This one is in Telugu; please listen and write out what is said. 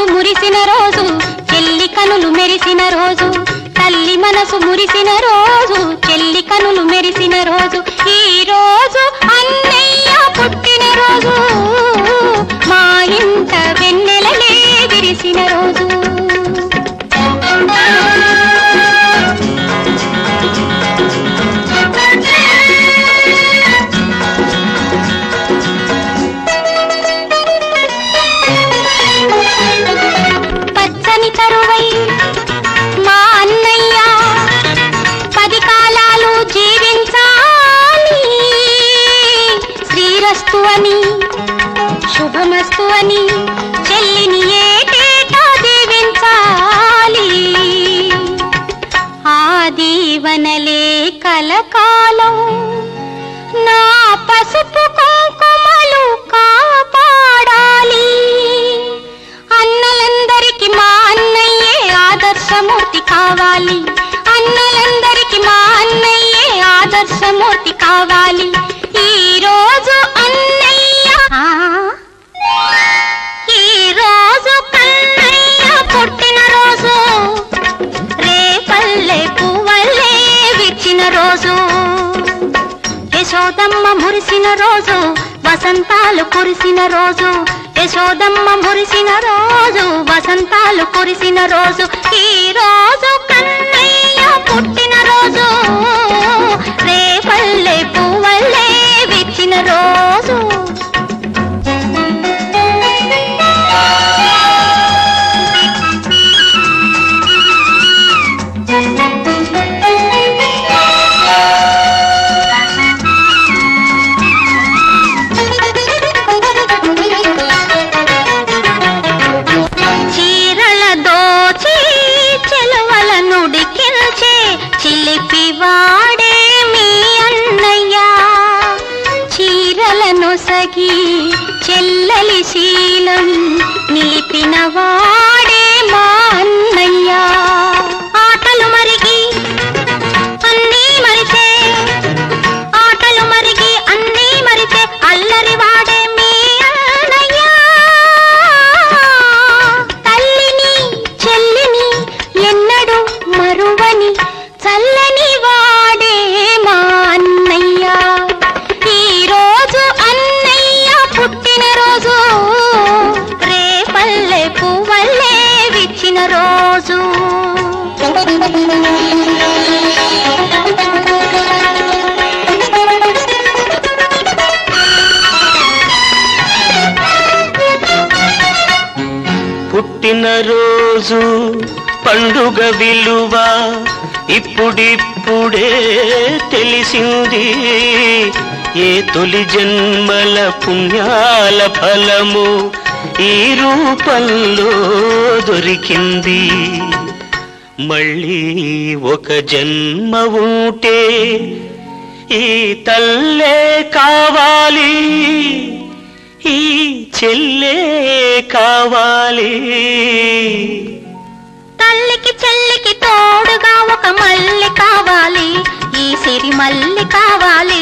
మనసు మురిసిన రోజు చెల్లి కనులు మెరిసిన రోజు తల్లి మనసు మురిసిన రోజు చెల్లి కనులు మెరిసిన రోజు. శుభమస్తు అని చెల్లిని ఏటేటా దీవించాలి? ఆ దీవనలే కలకాలం నా పసుపు కుంకుమలు కాపాడాలి. అన్నలందరికి మా అన్నయ్యే ఆదర్శమూర్తి కావాలి. అన్నలందరికి మా అన్నయ్యే ఆదర్శమూర్తి కావాలి. మురిసిన రోజు వసంతాలు కురిసిన రోజు యశోదమ్మ మురిసిన రోజు వసంతాలు కురిసిన రోజు ఈ రోజు వాడే మీ అన్నయ్య. చీరలను సగి చెల్లలి శీలం నిలిపినవా పుట్టినరోజు పండుగ విలువ ఇప్పుడిప్పుడే తెలిసింది. ఏ తొలి జన్మల పుణ్యాల ఫలము ఈ రూపంలో దొరికింది. మళ్ళీ ఒక జన్మ ఉంటే ఈ తల్లే కావాలి. చెల్లే కావాలి. తల్లికి చెల్లికి తోడుగా ఒక మల్లి కావాలి. ఈ సిరి మల్లి కావాలి.